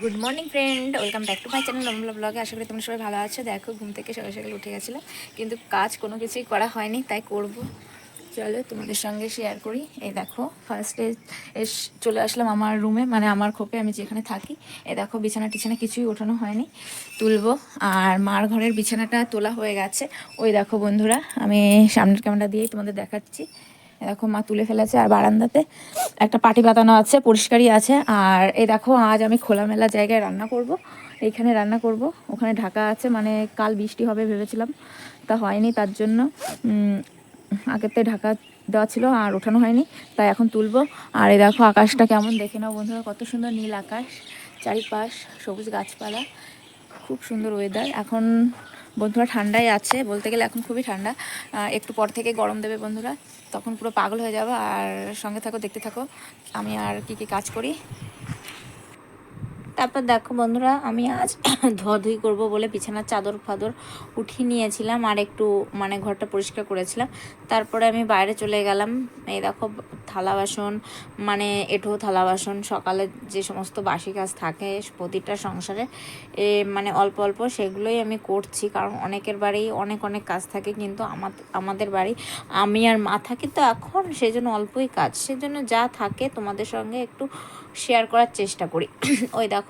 Good morning friend welcome back to my channel Ramala ব্লগে আশা করি তোমরা সবাই ভালো আছো। দেখো, ঘুম থেকে সকাল সকাল উঠে গেছিল কিন্তু কাজ কোনো কিছুই করা হয়নি, তাই করব। চলো, তোমাদের সঙ্গে শেয়ার করি। এই দেখো ফার্স্টে এস চলে আসলাম আমার রুমে মানে আমার খোপে আমি যেখানে থাকি। এ দেখো, বিছানা টিছানা কিছুই ওঠানো হয়নি, তুলবো। আর মার ঘরের বিছানাটা তোলা হয়ে গেছে। ওই দেখো, বন্ধুরা, আমি সামনের ক্যামেরা দিয়েই তোমাদের দেখাচ্ছি। দেখো মা তুলে ফেলেছে আর বারান্দাতে একটা পাটি পাতানো আছে, পরিষ্কারই আছে। আর এই দেখো, আজ আমি খোলামেলা জায়গায় রান্না করব। এইখানে রান্না করব। ওখানে ঢাকা আছে মানে কাল বৃষ্টি হবে ভেবেছিলাম, তা হয়নি তার জন্য। আগেতে ঢাকা দেওয়া ছিল আর ওঠানো হয়নি, তাই এখন তুলবো। আর এই দেখো, আকাশটা কেমন দেখে নাও বন্ধুরা, কত সুন্দর নীল আকাশ, চারিপাশ সবুজ গাছপালা, খুব সুন্দর ওয়েদার এখন বন্ধুরা ঠান্ডাই আছে, বলতে গেলে এখন খুবই ঠান্ডা। একটু পর থেকে গরম দেবে বন্ধুরা, তখন পুরো পাগল হয়ে যাব। আর সঙ্গে থাকো, দেখতে থাকো, আমি আর কি কি কাজ করি। তারপর দেখো বন্ধুরা, আমি আজ ধোয়াধুয়ি করব বলে বিছানার চাদর ফাদর উঠিয়ে নিয়েছিলাম আর একটু মানে ঘরটা পরিষ্কার করেছিলাম। তারপরে আমি বাইরে চলে গেলাম। এই দেখো, থালা বাসন মানে এঁঠো থালা বাসন, সকালে যে সমস্ত বাসি কাজ থাকে প্রতিটা সংসারে, এ মানে অল্প অল্প সেগুলোই আমি করছি। কারণ অনেকের বাড়ি অনেক অনেক কাজ থাকে, কিন্তু আমাদের আমাদের বাড়ি, আমি আর মা থাকি তো এখন সেই জন্য অল্পই কাজ। সেজন্য যা থাকে তোমাদের সঙ্গে একটু শেয়ার করার চেষ্টা করি। ওই দেখো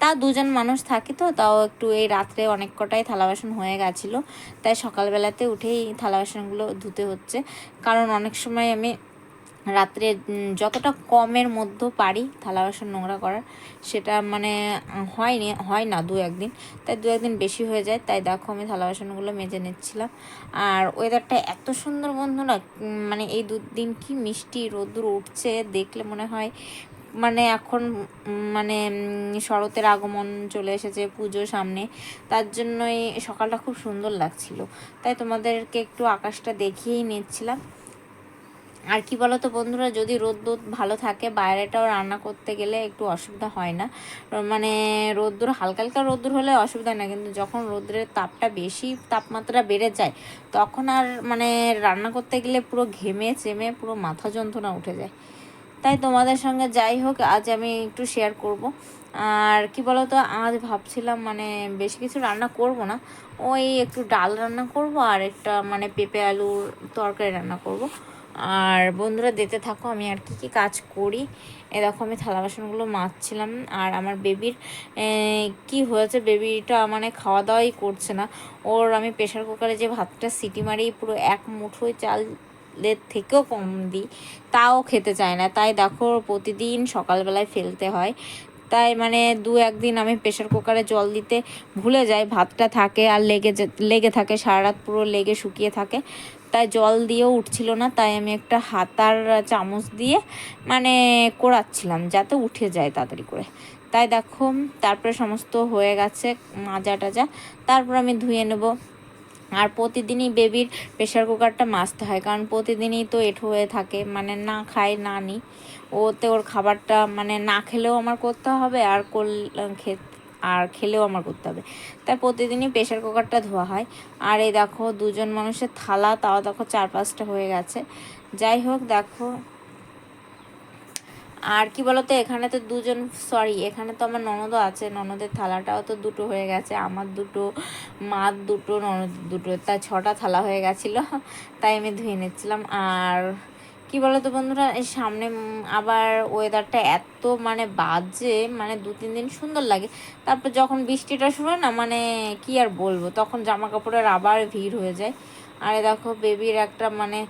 তা দুজন মানুষ থাকি তো, তাও একটু এই রাত্রে অনেক কটাই থালা বাসন হয়ে গেছিল। তাই সকালবেলাতে উঠেই থালা বাসনগুলো ধুতে হচ্ছে। কারণ অনেক সময় আমি রাত্রে যতটা কমের মধ্যে পারি থালা বাসন নোংরা করার, সেটা মানে হয়নি, হয় না দু একদিন। তাই দু একদিন বেশি হয়ে যায়। তাই দেখো আমি থালা বাসনগুলো মেজে নিচ্ছিলাম। আর ওয়েদারটা এত সুন্দর বন্ধু না মানে এই দুদিন কি মিষ্টি রোদ্দুর উঠছে, দেখলে মনে হয় মানে এখন মানে শরতের আগমন চলে এসেছে পুজো সামনে, তার জন্যই সকালটা খুব সুন্দর লাগছিল। তাই তোমাদেরকে একটু আকাশটা দেখিয়েই নিচ্ছিলাম। আর কি বলতো বন্ধুরা, যদি রোদ্দুর ভালো থাকে, বাইরেটাও রান্না করতে গেলে একটু অসুবিধা হয় না। মানে রোদ্দুর হালকা হালকা রোদ্দুর হলে অসুবিধা না, কিন্তু যখন রোদ্রের তাপটা বেশি, তাপমাত্রা বেড়ে যায়, তখন আর মানে রান্না করতে গেলে পুরো ঘেমে চেমে পুরো মাথা যন্ত্রণা উঠে যায়। তাই তোমাদের সঙ্গে যাই হোক, আজ আমি একটু শেয়ার করব। আর কি বলতো, আজ ভাবছিলাম মানে বেশি কিছু রান্না করব না। ওই একটু ডাল রান্না করব আর একটা মানে পেঁপে আলুর তরকারি রান্না করব। আর বন্ধুরা দেখতে থাকো, আমি আর কি কি কাজ করি। এ দেখো, আমি থালা বাসনগুলো মাজছিলাম আর আমার বেবির কি হয়েছে বেবিটা মানে খাওয়া দাওয়াই করছে না। ওর আমি প্রেশার কুকারে যে ভাতটা সিটি মারি পুরো এক মুঠোয় চাল লের থেকেও কম দিই। তাও খেতে চায় না। তাই দেখো প্রতিদিন সকালবেলায় ফেলতে হয়। তাই মানে দু একদিন আমি প্রেশার কুকারে জল দিতে ভুলে যাই। ভাতটা থাকে আর লেগে লেগে থাকে। সারা রাত পুরো লেগে শুকিয়ে থাকে। তাই জল দিয়েও উঠছিল না। তাই আমি একটা হাতার চামচ দিয়ে মানে কোড়াচ্ছিলাম যাতে উঠে যায় তাড়াতাড়ি করে। তাই দেখো, তারপরে সমস্ত হয়ে গেছে মাজা টাজা তারপর আমি ধুয়ে নেব। আর প্রতিদিনই বেবির প্রেশার কুকারটা মাজতে হয়, কারণ প্রতিদিনই তো এঠো হয়ে থাকে মানে না খায়, না নি। ওতে ওর খাবারটা মানে না খেলেও আমার করতে হবে, আর খে, আর খেলেও আমার করতে হবে। তাই প্রতিদিনই প্রেশার কুকারটা ধোয়া হয়। আর এই দেখো, দুজন মানুষের থালা, তাও দেখো চার পাঁচটা হয়ে গেছে। যাই হোক, দেখো আর কি বলতো, এখানে তো দুজন সরি এখানে তো আমার ননদও আছে, ননদের থালাটাও তো দুটো হয়ে গেছে, আমার দুটো, মার দুটো ননদ দুটো তা ছটা থালা হয়ে গেছিল, তাই আমি ধুয়ে নিচ্ছিলাম। আর কি বলতো বন্ধুরা, এই সামনে আবার ওয়েদারটা এত মানে বাজে মানে দু তিন দিন সুন্দর লাগে, তারপর যখন বৃষ্টিটা শুরু না মানে কি আর বলব, তখন জামা কাপড়ের আবার ভিড় হয়ে যায়। আরে দেখো বেবির একটা মানে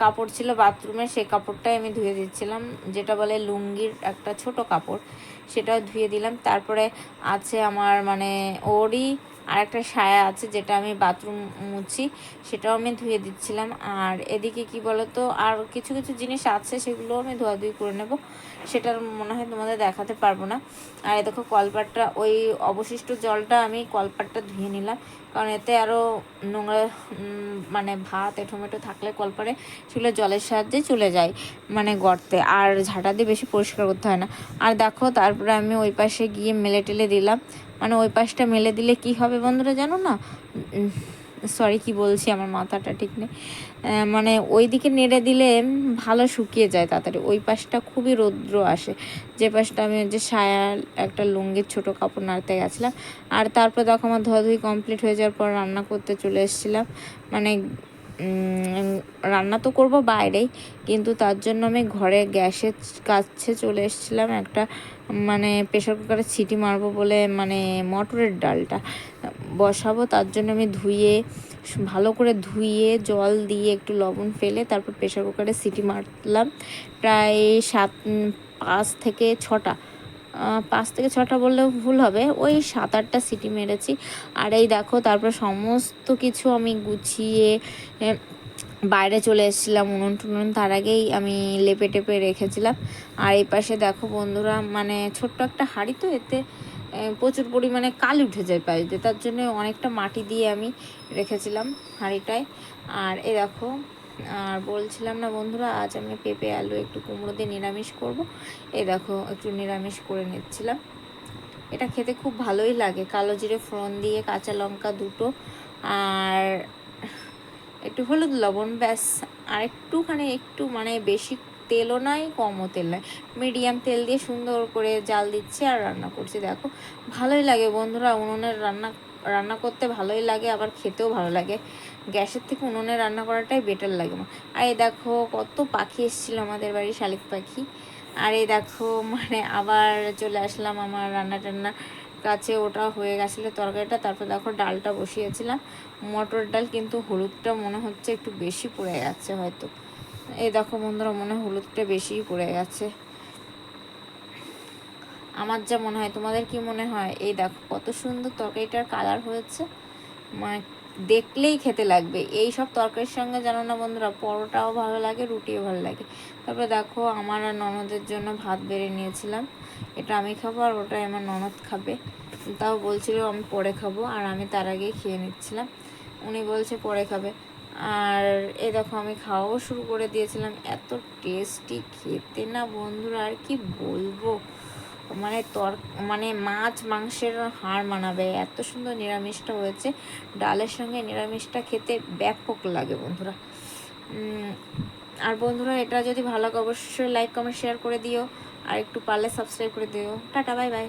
কাপড় ছিল বাথরুমে সেই কাপড়টাই আমি ধুয়ে দিচ্ছিলাম, যেটা বলে লুঙ্গির একটা ছোট কাপড়, সেটাও ধুয়ে দিলাম। তারপরে আছে আমার মানে ওরই আর একটা সায়া আছে যেটা আমি বাথরুম মুছি, সেটাও আমি ধুয়ে দিচ্ছিলাম। আর এদিকে কি বলতো, আর কিছু কিছু জিনিস আছে সেগুলো আমি ধোয়াধুয়ি করে নেব। সেটার মনে হয় তোমাদের দেখাতে পারব না। আর এ দেখো কলপাটটা, ওই অবশিষ্ট জলটা আমি কলপাটটা ধুয়ে নিলাম। কারণ এতে আরও নোংরা মানে ভাত টমেটো থাকলে কলপারে সেগুলো জলের সাহায্যে চলে যায় মানে গর্তে। আর ঝাঁটা দিয়ে বেশি পরিষ্কার করতে হয় না। আর দেখো, তারপরে আমি ওই পাশে গিয়ে মেলে টেলে দিলাম। মানে ওই পাশটা মেলে দিলে কি হবে বন্ধুরা জানো না? সরি কি বলছি, আমার মাথাটা ঠিক নেই। মানে ওই দিকে নেড়ে দিলে ভালো শুকিয়ে যায় তাড়াতাড়ি। ওই পাশটা খুবই রৌদ্র আসে। যে পাশটা আমি যে সায়া একটা লুঙ্গির ছোট কাপড় নাড়তে গেছিলাম। আর তারপর দেখো আমার ধোয়াধুয়ি কমপ্লিট হয়ে যাওয়ার পর রান্না করতে চলে এসেছিলাম। মানে রান্না তো করব বাইরেই, কিন্তু তার জন্য আমি ঘরে গ্যাসের কাছে চলে এসেছিলাম একটা মানে প্রেশার কুকারে সিটি মারবো বলে মানে মটরের ডালটা বসাবো, তার জন্য আমি ধুয়ে, ভালো করে ধুয়ে, জল দিয়ে একটু লবণ ফেলে তারপর প্রেশার কুকারে সিটি মারলাম, প্রায় সাত পাঁচ থেকে ছটা। পাঁচ থেকে ছটা বললেও ভুল হবে। ওই সাত আটটা সিটি মেরেছি। আর এই দেখো, তারপর সমস্ত কিছু আমি গুছিয়ে বাইরে চলে এসেছিলাম উনুন টুনুন। তার আগেই আমি লেপে টেপে রেখেছিলাম। আর এই পাশে দেখো বন্ধুরা মানে ছোট্ট একটা হাঁড়ি তো, এতে প্রচুর পরিমাণে কালি উঠে যায় পাইতে তার জন্য অনেকটা মাটি দিয়ে আমি রেখেছিলাম হাঁড়িটায়। আর এ দেখো আর বলছিলাম না বন্ধুরা, আজ আমি পেঁপে, আলু, একটু কুমড়ো দিয়ে নিরামিষ করব। এই দেখো, একটু নিরামিষ করে নিচ্ছিলাম। এটা খেতে খুব ভালোই লাগে। কালো জিরে ফোড়ন দিয়ে কাঁচা লঙ্কা দুটো আর একটু হলুদ লবণ, ব্যাস। আর একটুখানি, একটু মানে বেশি তেলও নয়, কমও তেল নয়। মিডিয়াম তেল দিয়ে সুন্দর করে জাল দিচ্ছি আর রান্না করছি। দেখো, ভালোই লাগে বন্ধুরা, উনুনের রান্না রান্না করতে ভালোই লাগে, আবার খেতেও ভালো লাগে। গ্যাসের থেকে উনুনে রান্না করাটাই বেটার লাগে আর এই দেখো, কত পাখি এসেছিল আমাদের বাড়ি শালিক পাখি। আর এই দেখো মানে আবার চলে আসলাম আমার রান্না টান্না কাছে, ওটা হয়ে গেছিল তরকারিটা। তারপর দেখো, ডালটা বসিয়েছিলাম। মটর ডাল কিন্তু হলুদটা মনে হচ্ছে একটু বেশি পড়ে গেছে হয়তো। এই দেখো বন্ধুরা, মনে হলুদটা বেশিই পড়ে গেছে। আমার যা মনে হয়, তোমাদের কি মনে হয়? এই দেখো, কত সুন্দর তরকারিটার কালার হয়েছে। মানে দেখলেই খেতে লাগবে। এই সব তরকারির সঙ্গে জানো না বন্ধুরা, পরোটাও ভালো লাগে, রুটিও ভালো লাগে। তারপরে দেখো, আমার আর ননদের জন্য ভাত বেড়ে নিয়েছিলাম। এটা আমি খাব আর ওটাই আমার ননদ খাবে। তাও বলছিল আমি পরে খাব আর আমি তার আগেই খেয়ে নিচ্ছিলাম। উনি বলছে পরে খাবে। আর এ দেখো, আমি খাওয়াও শুরু করে দিয়েছিলাম। এত টেস্টি খেতে না বন্ধুরা, আর কি বলব? মানে তর মানে মাছ মাংসের হাড় মানাবে। এত সুন্দর নিরামিষটা হয়েছে। ডালের সঙ্গে নিরামিষটা খেতে ব্যাপক লাগে বন্ধুরা। আর বন্ধুরা এটা যদি ভালো লাগে অবশ্যই লাইক কমেন্ট শেয়ার করে দিও। আর একটু পারলে সাবস্ক্রাইব করে দিও। Tata bye bye